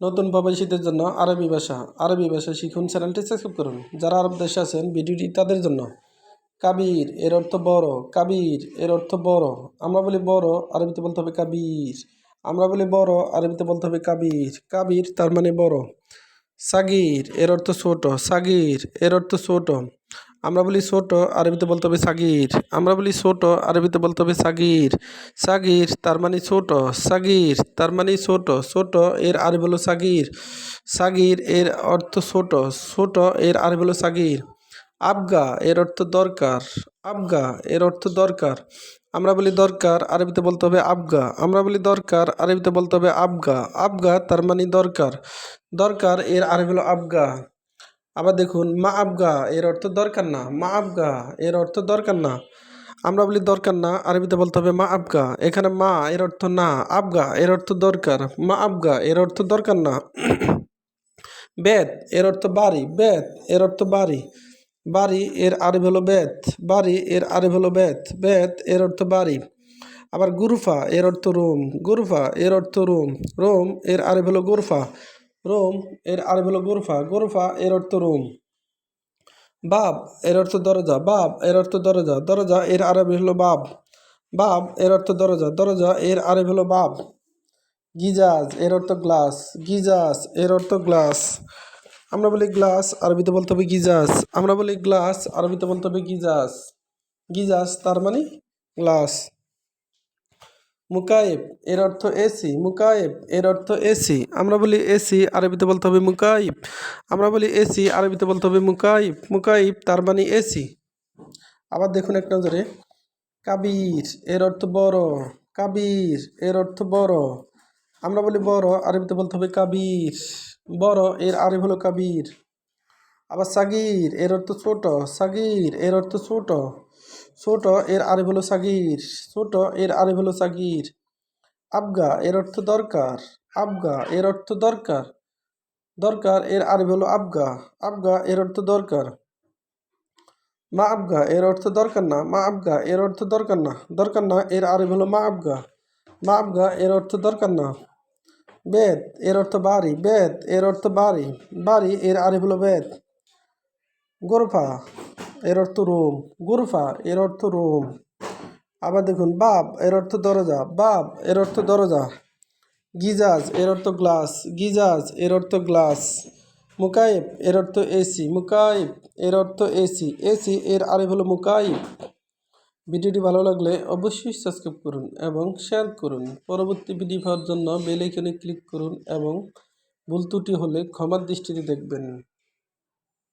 নতুন প্রবাসীদের জন্য আরবি ভাষা আরবি ভাষা শিখুন চ্যানেলটি সাবস্ক্রাইব করুন। যারা আরব দেশে আছেন, ভিডিওটি তাদের জন্য। কাবির, এর অর্থ বড়। কাবির, এর অর্থ বড়। আমরা বলি বড়, আরবিতে বলতে হবে কাবির। আমরা বলি বড়, আরবিতে বলতে হবে কাবির। কাবির তার মানে বড়। সাগির, এর অর্থ ছোট। সাগির, এর অর্থ ছোট। আমরা বলি ছোট, আরবিতে বলতে হবে সাগির। আমরা বলি ছোট, আরবিতে বলতে হবে সাগির। সাগির, তার মানে ছোট। সাগির, তার মানে ছোট। ছোট, এর আরবি হলো সাগির। সাগির, এর অর্থ ছোট। ছোট, এর আরবি হলো সাগির। আবগা, এর অর্থ দরকার। আবগা, এর অর্থ দরকার। আমরা বলি দরকার, আরবিতে বলতে হবে আবগা। আমরা বলি দরকার, আরবিতে বলতে হবে আবগা। আবগা, তার মানে দরকার। দরকার, এর আরবি হলো আবগা। আবার দেখুন মা আবগা এর অর্থ দরকার না মা আবগা এর অর্থ দরকার না আমরা বলি দরকার না আরবিতে বলতে হবে মা আবগা এখানে মা এর অর্থ না আবগা এর অর্থ দরকার মা আবগা এর অর্থ দরকার না বেদ এর অর্থ বাড়ি বেদ এর অর্থ বাড়ি বাড়ি এর আরবি হলো বেত বাড়ি এর আরবি হলো বেত বেত এর অর্থ বাড়ি আবার গুরফা এর অর্থ রোম গুরফা এর অর্থ রোম রোম এর আরবি হলো গুরফা রোম এর আরবি হলো গুরফা। গুরফা এর অর্থ রোম। বাব এর অর্থ দরজা। বাব এর অর্থ দরজা। দরজা এর আরবি হলো বাব। বাব এর অর্থ দরজা। দরজা এর আরবি হলো বাব। গিজাজ এর অর্থ গ্লাস। গিজাস এর অর্থ গ্লাস। আমরা বলি গ্লাস, আরবিতে বলতে হবে গিজাস আমরা বলি গ্লাস, আরবিতে বলতে হবে গিজাস গিজাস তার মানে গ্লাস। মুকায়েব এর অর্থ এসি। মুকায়েব এর অর্থ এসি। আমরা বলি এসি, আরবিতে বলতে হবে মুকাইব। আমরা বলি এসি, আরবিতে বলতে হবে মুকাইব। মুকাইব, তার মানে এসি। আবার দেখুন এক নজরে। কাবির, এর অর্থ বড়। কাবির, এর অর্থ বড়। আমরা বলি বড়, আরবিতে বলতে হবে কাবির। বড়, এর আরবি হলো কাবির। আবার সাগির, এর অর্থ ছোট। সাগির, এর অর্থ ছোট। ছোট এর আরবি হলো সাগির, ছোট এর আরে হলো সাগির। আবগা এর অর্থ দরকার, আবগা এর অর্থ দরকার। দরকার এর আরবি হলো আবগা আবগা এর অর্থ দরকার। মা আবগা এর অর্থ দরকার না, মা আবগা এর অর্থ দরকার না দরকার না এর আরবি হলো মা আবগা। মা আবগা এর অর্থ দরকার না। বেদ এর অর্থ বাড়ি, বেদ এর অর্থ বাড়ি বাড়ি এর আরবি হলো বেদ। গোরফা এর অর্থ রুম। গুরফা, এর অর্থ রুম। আবার দেখুন, বাব, এর অর্থ দরজা। বাব, এর অর্থ দরজা। গিজাজ, এর অর্থ গ্লাস। গিজাজ, এর অর্থ গ্লাস। মুকাইব, এর অর্থ এসি। মুকাইব, এর অর্থ এসি। এসি, এর আরবি হলো মুকাইব। ভিডিওটি ভালো লাগলে অবশ্যই সাবস্ক্রাইব করুন এবং শেয়ার করুন। পরবর্তী ভিডিও পাওয়ার জন্য বেল আইকনে ক্লিক করুন এবং ভুল ত্রুটি হলে ক্ষমার দৃষ্টিতে দেখবেন।